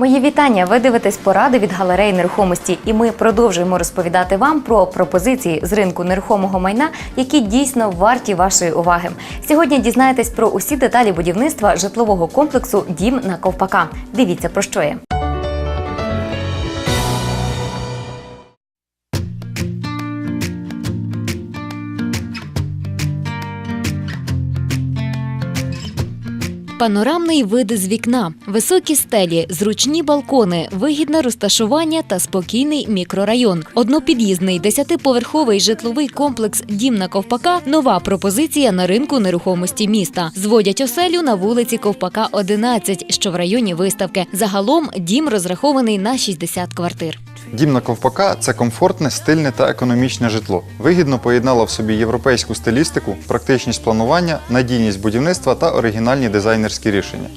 Мої вітання. Ви дивитесь поради від галереї нерухомості, і ми продовжуємо розповідати вам про пропозиції з ринку нерухомого майна, які дійсно варті вашої уваги. Сьогодні дізнаєтесь про усі деталі будівництва житлового комплексу Дім на Ковпака. Дивіться про що є. Панорамний вид з вікна, високі стелі, зручні балкони, вигідне розташування та спокійний мікрорайон. Однопід'їзний десятиповерховий житловий комплекс Дім на Ковпака нова пропозиція на ринку нерухомості міста. Зводять оселю на вулиці Ковпака 11, що в районі виставки. Загалом дім розрахований на 60 квартир. Дім на ковпака це комфортне, стильне та економічне житло. Вигідно поєднало в собі європейську стилістику, практичність планування, надійність будівництва та оригінальні дизайнерські рішення.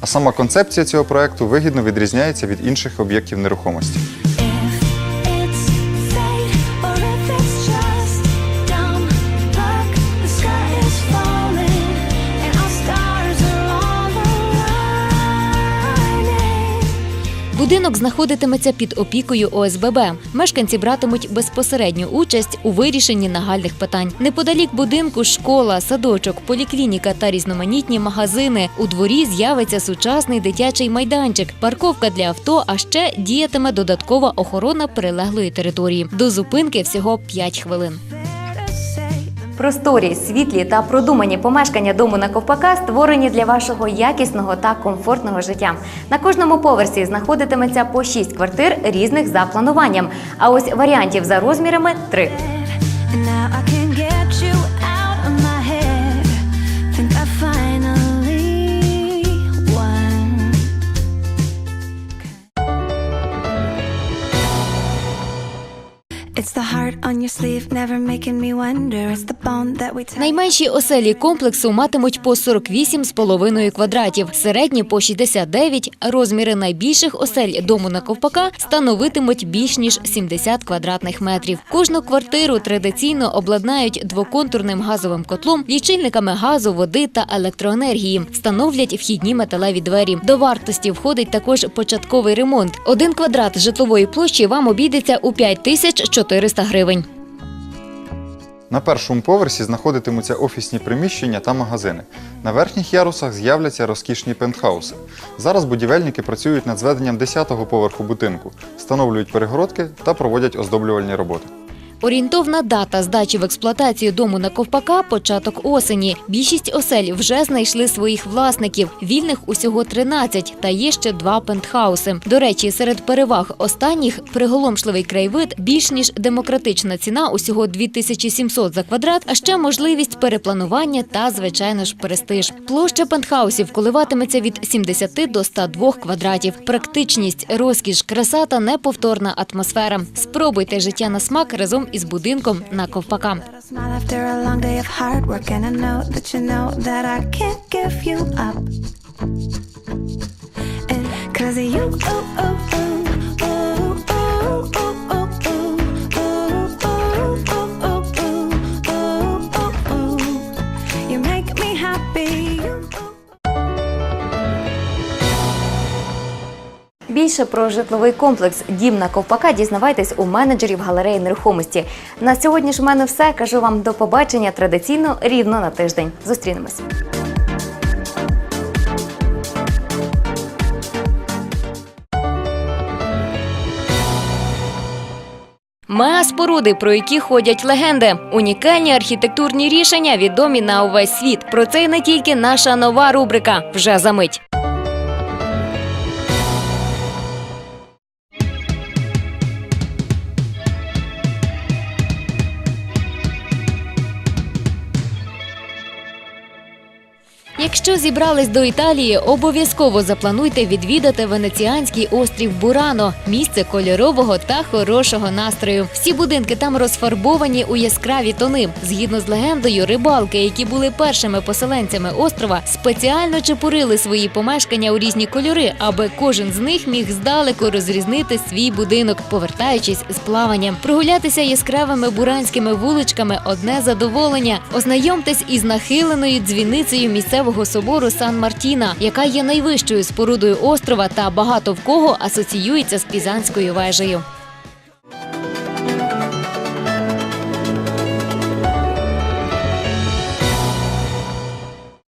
А сама концепція цього проекту вигідно відрізняється від інших об'єктів нерухомості. Будинок знаходитиметься під опікою ОСББ. Мешканці братимуть безпосередню участь у вирішенні нагальних питань. Неподалік будинку школа, садочок, поліклініка та різноманітні магазини. У дворі з'явиться сучасний дитячий майданчик, парковка для авто, а ще діятиме додаткова охорона прилеглої території. До зупинки всього 5 хвилин. Просторі, світлі та продумані помешкання дому на ковпака створені для вашого якісного та комфортного життя. На кожному поверсі знаходитиметься по 6 квартир різних за плануванням. А ось варіантів за розмірами три. Найменші оселі комплексу матимуть по 48,5 квадратів, середні по 69, а розміри найбільших осель дому на ковпака становитимуть більш ніж 70 квадратних метрів. Кожну квартиру традиційно обладнають двоконтурним газовим котлом, лічильниками газу, води та електроенергії. Встановлять вхідні металеві двері. До вартості входить також початковий ремонт. Один квадрат житлової площі вам обійдеться у 5400 гривень. На першому поверсі знаходитимуться офісні приміщення та магазини. На верхніх ярусах з'являться розкішні пентхауси. Зараз будівельники працюють над зведенням 10-го поверху будинку, встановлюють перегородки та проводять оздоблювальні роботи. Орієнтовна дата здачі в експлуатацію дому на ковпака початок осені. Більшість осель вже знайшли своїх власників. Вільних усього 13, та є ще два пентхауси. До речі, серед переваг останніх приголомшливий краєвид, більш ніж демократична ціна усього 2700 за квадрат, а ще можливість перепланування та, звичайно ж, престиж. Площа пентхаусів коливатиметься від 70 до 102 квадратів. Практичність, розкіш, краса та неповторна атмосфера. Спробуйте життя на смак разом із будинком на ковпака. Cause you, oh, oh, oh. Більше про житловий комплекс Дім на ковпака дізнавайтесь у менеджерів галереї нерухомості. На сьогодні ж у мене все. Кажу вам до побачення традиційно рівно на тиждень. Зустрінемось. Мегаспоруди, про які ходять легенди, унікальні архітектурні рішення, відомі на увесь світ. Про це й не тільки наша нова рубрика вже за мить. Якщо зібрались до Італії, обов'язково заплануйте відвідати венеціанський острів Бурано, місце кольорового та хорошого настрою. Всі будинки там розфарбовані у яскраві тони. Згідно з легендою, рибалки, які були першими поселенцями острова, спеціально чепурили свої помешкання у різні кольори, аби кожен з них міг здалеку розрізнити свій будинок, повертаючись з плавання. Прогулятися яскравими буранськими вуличками одне задоволення. Ознайомтесь із нахиленою дзвіницею місцевого місцевого собору Сан Мартіна, яка є найвищою спорудою острова та багато в кого асоціюється з Пізанською вежею.